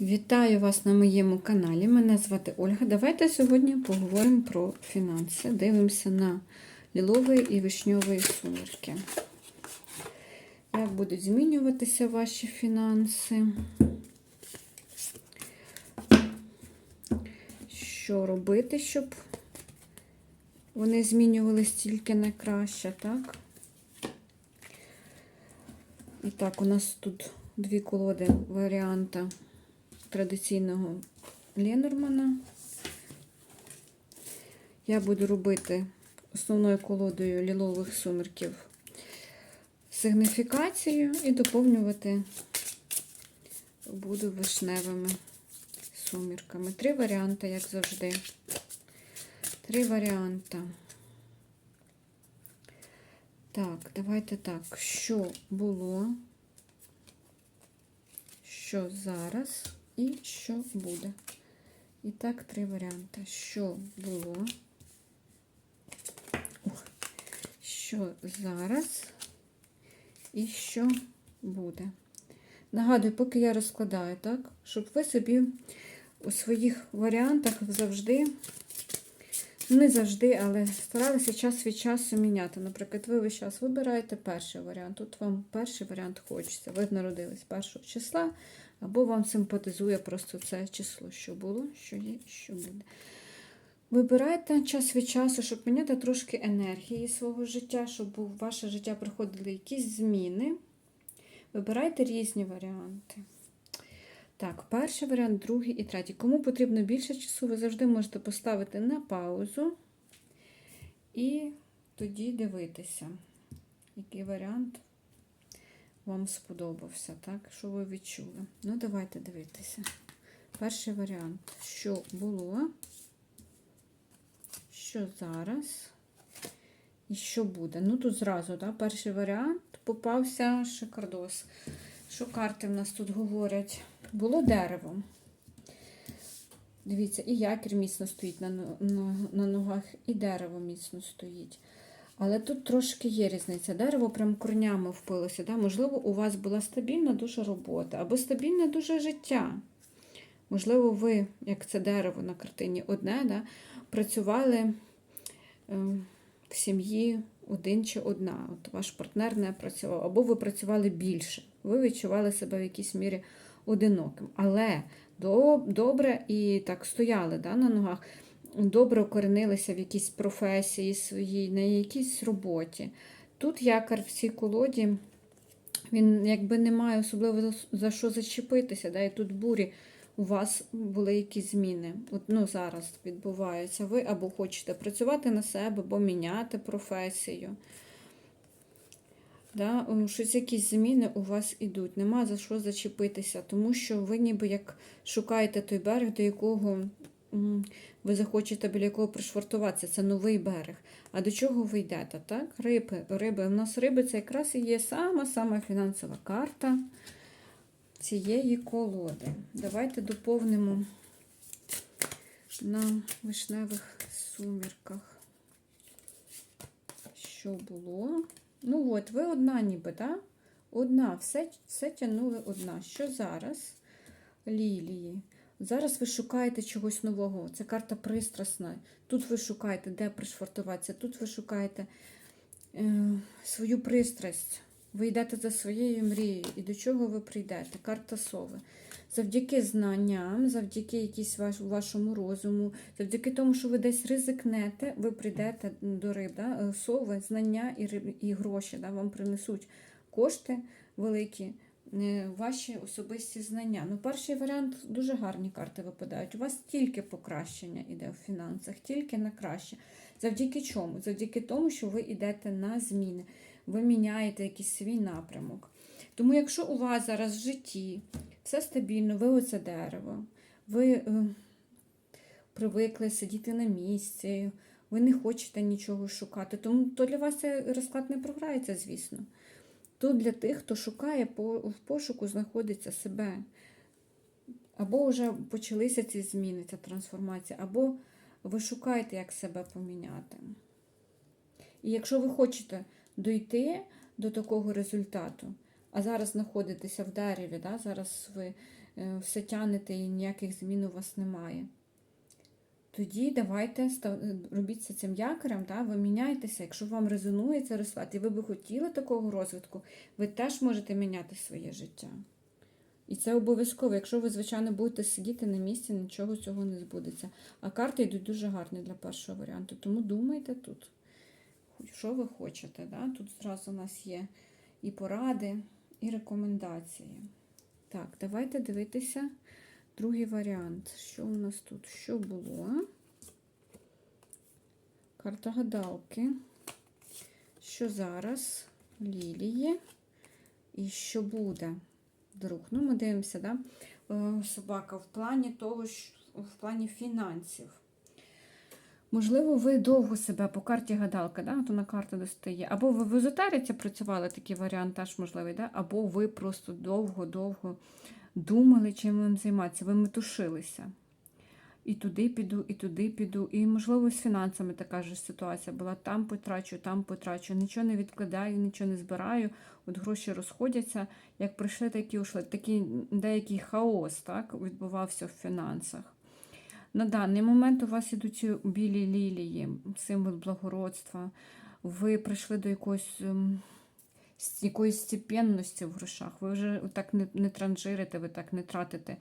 Вітаю вас на моєму каналі. Мене звати Ольга. Давайте сьогодні поговоримо про фінанси. Дивимося на ліловий і вишньовий сумерки. Як будуть змінюватися ваші фінанси? Що робити, щоб вони змінювалися тільки на краще, так? І так, у нас тут дві колоди варіанта традиційного Ленормана. Я буду робити основною колодою лілових сумерків сигніфікацію і доповнювати буду вишневими сумірками. Три варіанти, як завжди. Три варіанти. Так, давайте так. Що було? Що зараз? І що буде. І так, три варіанти. Що було? Що зараз? І що буде. Нагадую, поки я розкладаю, так, щоб ви собі у своїх варіантах завжди, не завжди, але старалися час від часу міняти. Наприклад, ви весь час вибираєте перший варіант. Тут вам перший варіант хочеться. Ви народились першого числа, або вам симпатизує просто це число, що було, що є, що буде. Вибирайте час від часу, щоб міняти трошки енергії свого життя, щоб у ваше життя приходили якісь зміни. Вибирайте різні варіанти. Так, перший варіант, другий і третій. Кому потрібно більше часу, ви завжди можете поставити на паузу і тоді дивитися, який варіант вам сподобався, так? Що ви відчули? Ну, давайте дивитися. Перший варіант, що було, що зараз і що буде. Ну, тут зразу, так, перший варіант попався шикардос. Що карти в нас тут говорять? Було дерево. Дивіться, і якір міцно стоїть на, на, на ногах, і дерево міцно стоїть. Але тут трошки є різниця. Дерево прям корнями впилося. Да? Можливо, у вас була стабільна дуже робота або стабільне дуже життя. Можливо, ви, як це дерево на картині одне, да? працювали е, в сім'ї один чи одна. От Ваш партнер не працював, або ви працювали більше. Ви відчували себе в якійсь мірі одиноким. Але добре і так стояли да, на ногах добре укоренилися в якійсь професії своїй, на якійсь роботі. Тут якар в цій колоді, він якби не має особливо за що зачепитися. Да? І тут бурі у вас були якісь зміни. От, ну, Зараз відбуваються. Ви або хочете працювати на себе, або міняти професію. Да? Щось якісь зміни у вас ідуть. Нема за що зачепитися, тому що ви ніби як шукаєте той берег, до якого ви захочете біля якого пришвартуватися, це новий берег. А до чого ви йдете? так? Риби. риби. У нас риби це якраз і є сама-сама фінансова карта цієї колоди. Давайте доповнимо на вишневих сумірках. Що було? Ну от, ви одна ніби, так? Одна, все, все тягнули одна. Що зараз? Лілії. Зараз ви шукаєте чогось нового. Це карта пристрасна. Тут ви шукаєте, де пришвартуватися, тут ви шукаєте е, свою пристрасть. Ви йдете за своєю мрією. І до чого ви прийдете? Карта сови. Завдяки знанням, завдяки якійсь ваш, вашому розуму, завдяки тому, що ви десь ризикнете, ви прийдете до риб. Да? Е, сови, знання і риб, і гроші да? вам принесуть кошти великі. Е, ваші особисті знання. Ну, перший варіант дуже гарні карти випадають. У вас тільки покращення йде в фінансах, тільки на краще. Завдяки чому? Завдяки тому, що ви йдете на зміни, ви міняєте якийсь свій напрямок. Тому, якщо у вас зараз в житті все стабільно, ви оце дерево, ви е, привикли сидіти на місці, ви не хочете нічого шукати, тому то для вас цей розклад не програється, звісно. Тут для тих, хто шукає, в пошуку знаходиться себе. Або вже почалися ці зміни, ця трансформація, або ви шукаєте, як себе поміняти. І якщо ви хочете дойти до такого результату, а зараз знаходитеся в дереві, да, зараз ви е, все тянете і ніяких змін у вас немає. Тоді давайте е, робіть це цим якорем, да? ви міняєтеся. Якщо вам резонує цей розклад, і ви би хотіли такого розвитку, ви теж можете міняти своє життя. І це обов'язково. Якщо ви, звичайно, будете сидіти на місці, нічого цього не збудеться. А карти йдуть дуже гарні для першого варіанту. Тому думайте тут, що ви хочете. Да? Тут зразу у нас є і поради, і рекомендації. Так, давайте дивитися другий варіант. Що у нас тут? Що було? Карта гадалки. Що зараз? Лілії. І що буде? Друг. Ну, ми дивимося, да? Е, собака в плані того, в плані фінансів. Можливо, ви довго себе по карті гадалка, да? то на карта достає. Або ви в езотериці працювали, такий варіант теж можливий, да? або ви просто довго-довго думали, чим вам займатися. Ви метушилися. І туди піду, і туди піду. І, можливо, з фінансами така ж ситуація була. Там потрачу, там потрачу, нічого не відкладаю, нічого не збираю. От гроші розходяться. Як прийшли, так і ушли. Такий деякий хаос так, відбувався в фінансах. На даний момент у вас ідуть білі лілії, символ благородства. Ви прийшли до якогось ем, якоїсь степенності в грошах. Ви вже так не, не транжирите, ви так не тратите.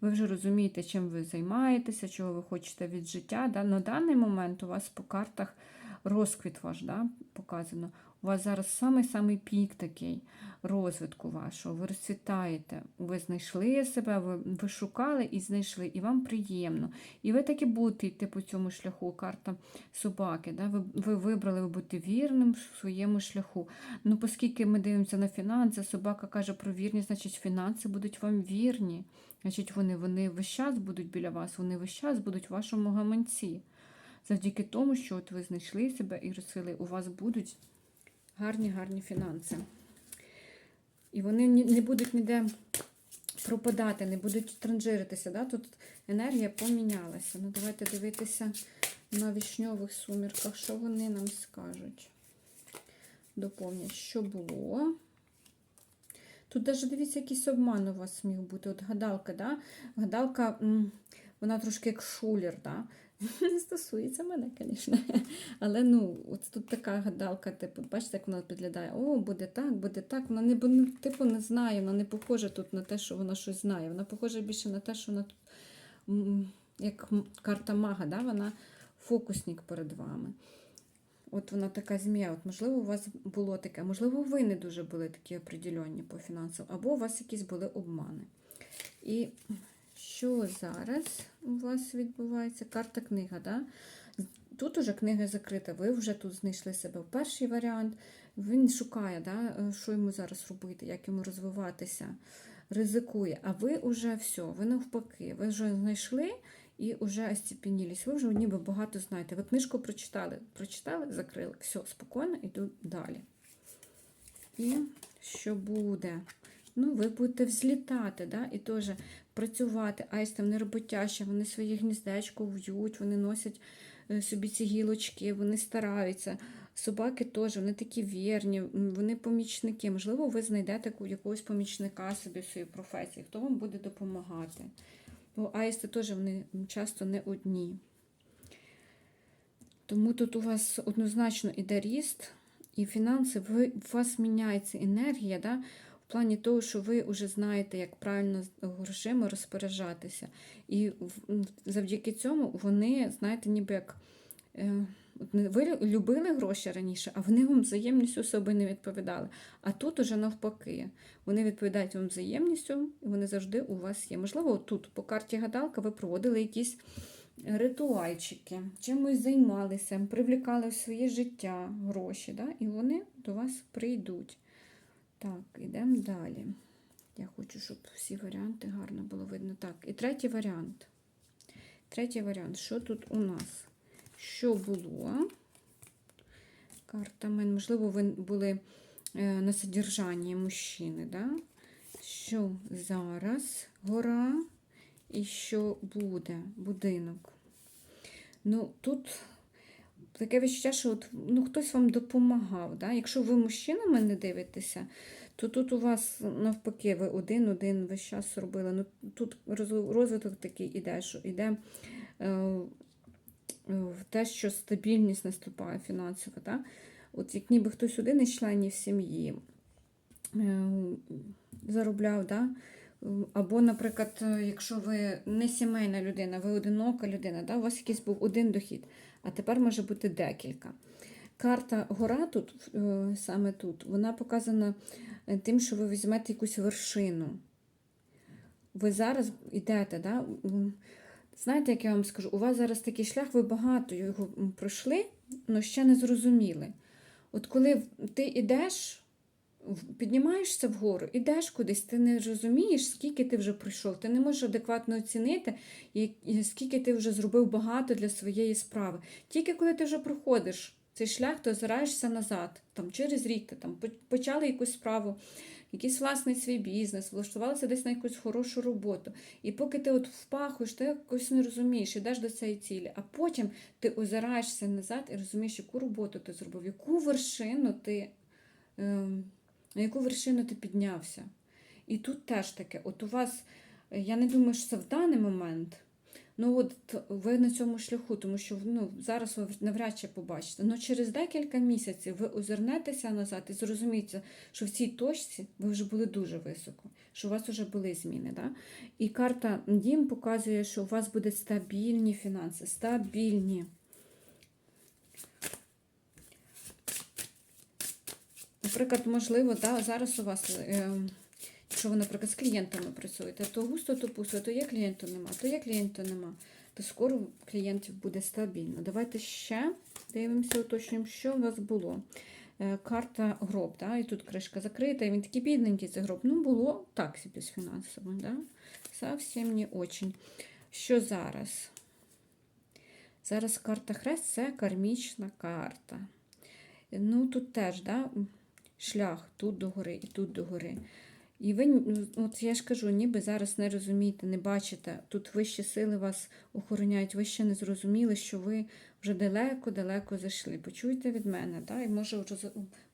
Ви вже розумієте, чим ви займаєтеся, чого ви хочете від життя. Да? На даний момент у вас по картах розквіт ваш да? показано. У вас зараз самий-самий пік такий розвитку вашого. Ви розцвітаєте, ви знайшли себе, ви, ви шукали і знайшли, і вам приємно. І ви таки будете йти по цьому шляху. Карта собаки. Да? Ви, ви вибрали, ви будете вірним в своєму шляху. Ну, оскільки ми дивимося на фінанси, собака каже про вірність, значить фінанси будуть вам вірні. Значить, вони, вони весь час будуть біля вас, вони весь час будуть в вашому гаманці. Завдяки тому, що от ви знайшли себе і розсвіли, у вас будуть гарні, гарні фінанси. І вони не будуть ніде пропадати, не будуть транжиритися. Да? Тут енергія помінялася. Ну, давайте дивитися на вішньових сумірках, що вони нам скажуть. Доповнять, що було. Тут навіть дивіться, якийсь обман у вас міг бути. От гадалка, да? гадалка, вона трошки як шулер, да? Не стосується мене, звісно. Але ну, от тут така гадалка, типу, бачите, як вона підглядає, о, буде так, буде так. Вона не, типу, не знає, вона не похожа тут на те, що вона щось знає. Вона похожа більше на те, що вона тут, як карта мага, да? вона фокусник перед вами. От вона така змія. От, можливо, у вас було таке, можливо, ви не дуже були такі определенні по фінансам, або у вас якісь були обмани. І що зараз у вас відбувається? Карта книга, да? Тут уже книга закрита, ви вже тут знайшли себе перший варіант. Він шукає, да, що йому зараз робити, як йому розвиватися, ризикує. А ви вже все, ви навпаки, ви вже знайшли і вже остепенілись. Ви вже ніби багато знаєте. Ви книжку прочитали, прочитали, закрили. Все, спокійно, йду далі. І що буде? Ну, ви будете взлітати, да? і теж працювати. Аїсти, вони роботящі, вони своє гніздечко в'ють, вони носять е, собі ці гілочки, вони стараються. Собаки теж, вони такі вірні, вони помічники. Можливо, ви знайдете якогось помічника собі в своїй професії, хто вам буде допомагати. Бо аїсти теж вони часто не одні. Тому тут у вас однозначно іде ріст, і фінанси, ви, у вас міняється енергія, да? В плані того, що ви вже знаєте, як правильно з грошима розпоряджатися. І завдяки цьому вони, знаєте, ніби як. е, Ви любили гроші раніше, а вони вам взаємністю особи не відповідали. А тут уже навпаки. Вони відповідають вам взаємністю, і вони завжди у вас є. Можливо, тут по карті гадалка ви проводили якісь ритуальчики, чимось займалися, привлікали в своє життя гроші, да? і вони до вас прийдуть. Так, йдемо далі. Я хочу, щоб всі варіанти гарно було видно. Так, і третій варіант. Третій варіант. Що тут у нас? Що було? Карта мен. Можливо, ви були е, на содержанні мужчини, да? Що зараз гора і що буде будинок. Ну, тут таке відчуття, що от, ну, хтось вам допомагав. Да? Якщо ви мужчинами не дивитеся, то тут у вас навпаки, ви один-один весь час робили. Ну, тут розвиток такий іде, що іде е, е, в те, що стабільність наступає фінансова. Так? От як ніби хтось один із членів сім'ї е, заробляв, да? або, наприклад, е, якщо ви не сімейна людина, ви одинока людина, да? у вас якийсь був один дохід, а тепер може бути декілька. Карта гора тут, е, саме тут, вона показана е, тим, що ви візьмете якусь вершину. Ви зараз йдете, да? знаєте, як я вам скажу, у вас зараз такий шлях, ви багато його пройшли, але ще не зрозуміли. От коли ти йдеш, піднімаєшся вгору, ідеш кудись, ти не розумієш, скільки ти вже пройшов. Ти не можеш адекватно оцінити, скільки ти вже зробив багато для своєї справи. Тільки коли ти вже проходиш цей шлях, ти озираєшся назад, там, через рік ти там, почали якусь справу, якийсь власний свій бізнес, влаштувалися десь на якусь хорошу роботу. І поки ти от впахуєш, ти якось не розумієш, ідеш до цієї цілі, а потім ти озираєшся назад і розумієш, яку роботу ти зробив, яку вершину ти, ем, на яку вершину ти піднявся. І тут теж таке, от у вас, е, я не думаю, що це в даний момент. Ну от ви на цьому шляху, тому що ну, зараз ви навряд чи побачите. Ну через декілька місяців ви озирнетеся назад і зрозумієте, що в цій точці ви вже були дуже високо, що у вас вже були зміни. Да? І карта Дім показує, що у вас будуть стабільні фінанси, стабільні. Наприклад, можливо, да, зараз у вас, е, якщо ви, наприклад, з клієнтами працюєте, то густо, то пусто, то є клієнту нема, то є клієнту нема, то скоро клієнтів буде стабільно. Давайте ще дивимося, уточнюємо, що у вас було. Е, Карта гроб, да, і тут кришка закрита, і він такий бідненький цей гроб. Ну, було так собі з фінансовим, да? Совсем не очень. Що зараз? Зараз карта хрест це кармічна карта. Ну, тут теж, да, шлях тут до гори і тут до гори. І ви, ну, от я ж кажу, ніби зараз не розумієте, не бачите, тут вищі сили вас охороняють, ви ще не зрозуміли, що ви вже далеко-далеко зайшли. Почуйте від мене, да? і може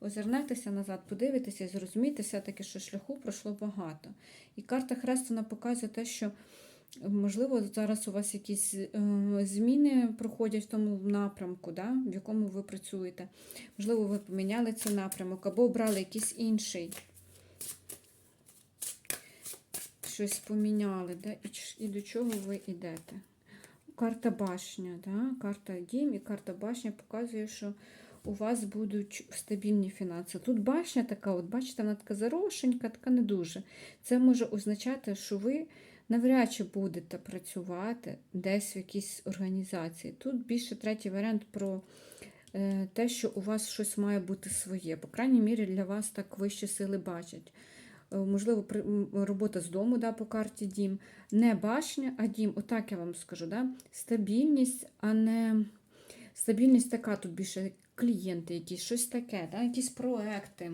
озирнетеся назад, подивитеся і зрозуміти все-таки, що шляху пройшло багато. І карта Хрест вона показує те, що можливо зараз у вас якісь е, зміни проходять в тому напрямку, да? в якому ви працюєте. Можливо, ви поміняли цей напрямок або обрали якийсь інший. Щось поміняли, да? і, до чого ви йдете. Карта башня, да? карта дім і карта башня показує, що у вас будуть стабільні фінанси. Тут башня така, от бачите, вона така зарошенька, така не дуже. Це може означати, що ви навряд чи будете працювати десь в якійсь організації. Тут більше третій варіант про е, те, що у вас щось має бути своє. По крайній мірі для вас так вищі сили бачать. Е, Можливо, робота з дому да, по карті дім. Не башня, а дім. Отак я вам скажу. Да? Стабільність, а не стабільність така тут більше клієнти, якісь, щось таке, да? якісь проекти.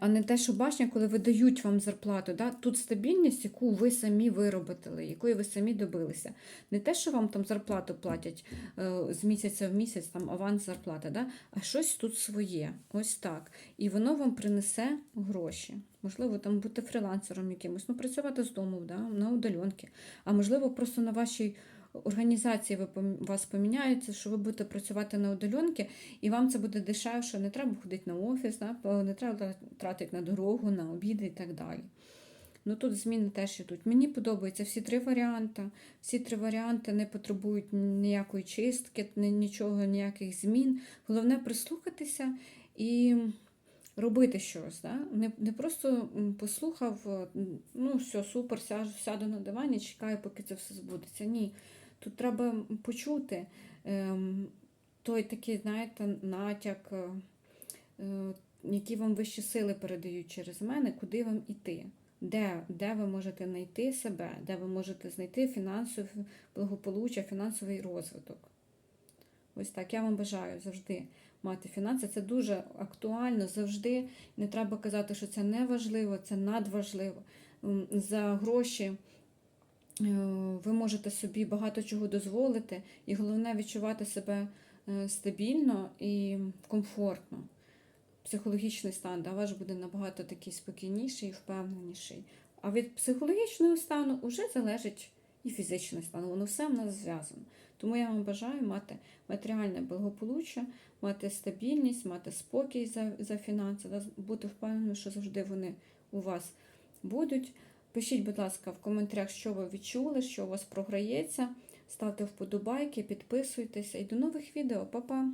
А, не, те, що башня, коли видають вам зарплату. Да? Тут стабільність, яку ви самі виробили, якої ви самі добилися. Не те, що вам там зарплату платять е, з місяця в місяць, там аванс зарплати, да? а щось тут своє. Ось так. І воно вам принесе гроші. Можливо, там бути фрілансером якимось, ну працювати з дому, да? на удаленки. А можливо, просто на вашій організації вас поміняється, що ви будете працювати на удаленки, і вам це буде дешевше, не треба ходити на офіс, не треба тратити на дорогу, на обіди і так далі. Ну тут зміни теж ідуть. Мені подобаються всі три варіанти. Всі три варіанти не потребують ніякої чистки, нічого, ніяких змін. Головне прислухатися і робити щось. Да? Не, не просто послухав, ну все, супер, сяду на дивані, чекаю, поки це все збудеться. Ні. Тут треба почути ем, той такий, знаєте, натяк, е, е, які вам вищі сили передають через мене, куди вам іти. Де, де ви можете знайти себе, де ви можете знайти фінансове благополуччя, фінансовий розвиток. Ось так. Я вам бажаю завжди мати фінанси. Це дуже актуально завжди. Не треба казати, що це не важливо, це надважливо. За гроші ви можете собі багато чого дозволити, і головне відчувати себе е, стабільно і комфортно. психологічний стан, да, ваш буде набагато такий спокійніший і впевненіший. А від психологічного стану вже залежить і фізичний стан. Воно все в нас зв'язано. Тому я вам бажаю мати матеріальне благополуччя, мати стабільність, мати спокій за, за фінанси, бути впевненим, що завжди вони у вас будуть. Пишіть, будь ласка, в коментарях, що ви відчули, що у вас програється. Ставте вподобайки, підписуйтесь і до нових відео. Па-па!